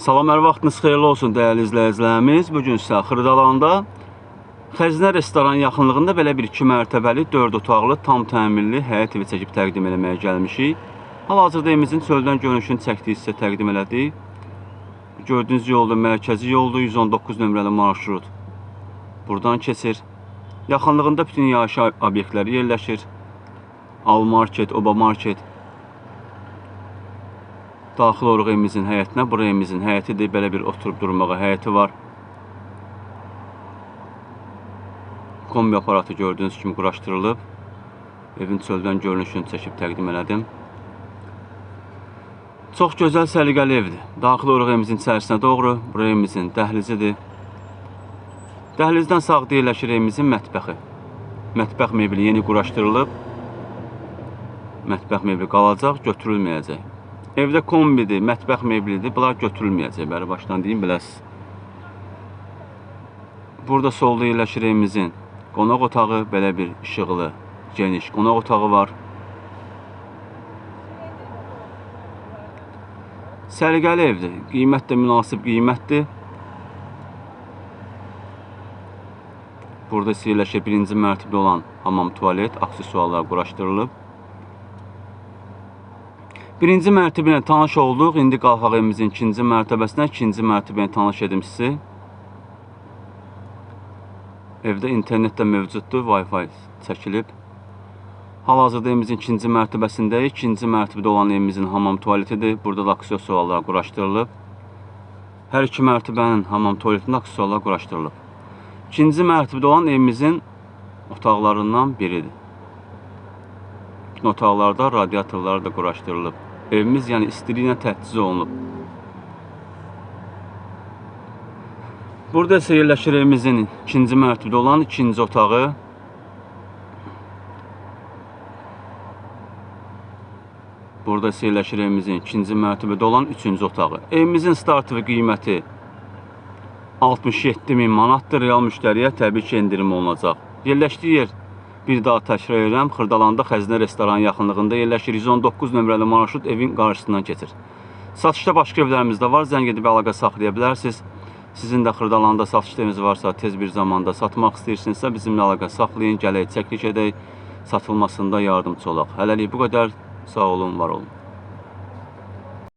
Salam, hər vaxtınız xeyirli olsun dəyərli izləyicilərimiz. Bu gün sizə Xırdalanda Xəzinə restoran yaxınlığında belə bir 2 mərtəbəli 4 otaqlı tam təmirli həyət evi çəkib təqdim eləməyə gəlmişik. Hal-hazırda evimizin çöldən görünüşünü çəkdiyi sizə təqdim elədik. Gördüyünüz yolda mərkəzi yoldur, 119 nömrəli marşrut. Buradan keçir. Yaxınlığında bütün yaşayış obyektləri yerləşir. Al market, Oba market, Daxil oluruq evimizin həyətinə. Bura evimizin həyətidir. Belə bir oturub durmağa həyəti var. Kombi aparatı gördüyünüz kimi quraşdırılıb. Evin çöldən görünüşünü çəkib təqdim elədim. Çox gözəl, səliqəli evdir. Daxil oluruq evimizin içərisinə doğru. Bura evimizin dəhlizidir. Dəhlizdən sağ yerləşir evimizin mətbəxi. Mətbəx mebeli yeni quraşdırılıb. Mətbəx mebeli qalacaq, götürülməyəcək. Evdə kombidir, mətbəx meblidir. Bunlar götürülməyəcək. Bəri başdan deyim biləsiz. Burada solda yerləşir evimizin qonaq otağı, belə bir işıqlı, geniş qonaq otağı var. Səliqəli evdir. Qiymət də münasib qiymətdir. Burada isə yerləşir birinci mərtəbədə olan hamam tualet, aksesuarlar quraşdırılıb. Birinci mərtəbə ilə tanış olduq. İndi qalxaq evimizin ikinci mərtəbəsinə. İkinci mərtəbə ilə tanış edim sizi. Evdə internet də mövcuddur, Wi-Fi çəkilib. Hal-hazırda evimizin ikinci mərtəbəsindəyik. İkinci mərtəbədə olan evimizin hamam tualetidir. Burada da aksesuarlar quraşdırılıb. Hər iki mərtəbənin hamam tualetində aksesuarlar quraşdırılıb. İkinci mərtəbədə olan evimizin otaqlarından biridir. Bütün otaqlarda radiatorlar da quraşdırılıb. Evimiz yəni istiliyinə təchiz olunub. Burada isə yerləşir evimizin ikinci mərtəbədə olan ikinci otağı. Burada isə yerləşir evimizin ikinci mərtəbədə olan üçüncü otağı. Evimizin startı qiyməti 67 min manatdır. Real müştəriyə təbii ki, endirim olunacaq. Yerləşdiyi yer bir daha təkrar edirəm. Xırdalanda Xəzinə restoranı yaxınlığında yerləşir. 119 nömrəli marşrut evin qarşısından keçir. Satışda başqa evlərimiz də var. Zəng edib əlaqə saxlaya bilərsiniz. Sizin də Xırdalanda satışda eviniz varsa, tez bir zamanda satmaq istəyirsinizsə, bizimlə əlaqə saxlayın, gələk, çəkiliş edək, satılmasında yardımçı olaq. Hələlik bu qədər. Sağ olun, var olun.